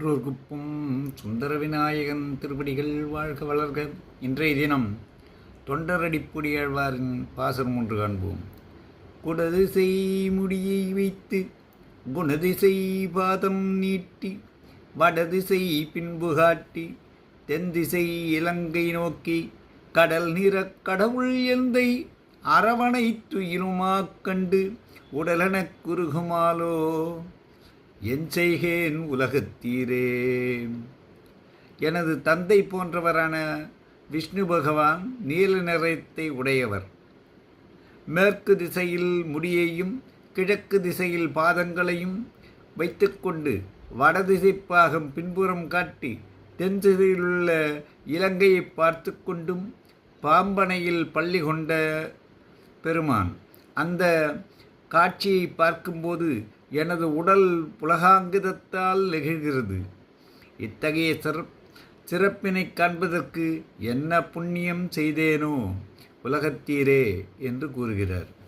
குப்பும் சுந்தர விநாயகன் திருப்படிகள் வாழ்க வளர்க. இன்றைய தினம் தொண்டரடிப்புடியாழ்வாரின் பாசனம் ஒன்று காண்போம். குடதிசை முடியை வைத்து குணதிசை பாதம் நீட்டி வடதிசை பின்பு காட்டி தென்திசை இலங்கை நோக்கி கடல் நிற கடவுள் எந்தை அரவணை துயிலுமாக் கண்டு உடலெனக் குறுகுமாலோ. என் செய்கேன் உலகத்தீரே எனது தந்தை போன்றவரான விஷ்ணு பகவான் நீல நிறத்தை உடையவர். மேற்கு திசையில் முடியையும் கிழக்கு திசையில் பாதங்களையும் வைத்துக்கொண்டு வடதிசை பாகம் பின்புறம் காட்டி தென் திசையிலுள்ள இலங்கையை பார்த்து கொண்டும் பாம்பனையில் பள்ளி கொண்ட பெருமான். அந்த காட்சியை பார்க்கும்போது எனது உடல் புலகாங்கிதத்தால் நெகிழ்கிறது. இத்தகைய சிறப் சிறப்பினை காண்பதற்கு என்ன புண்ணியம் செய்தேனோ உலகத்தீரே என்று கூறுகிறார்.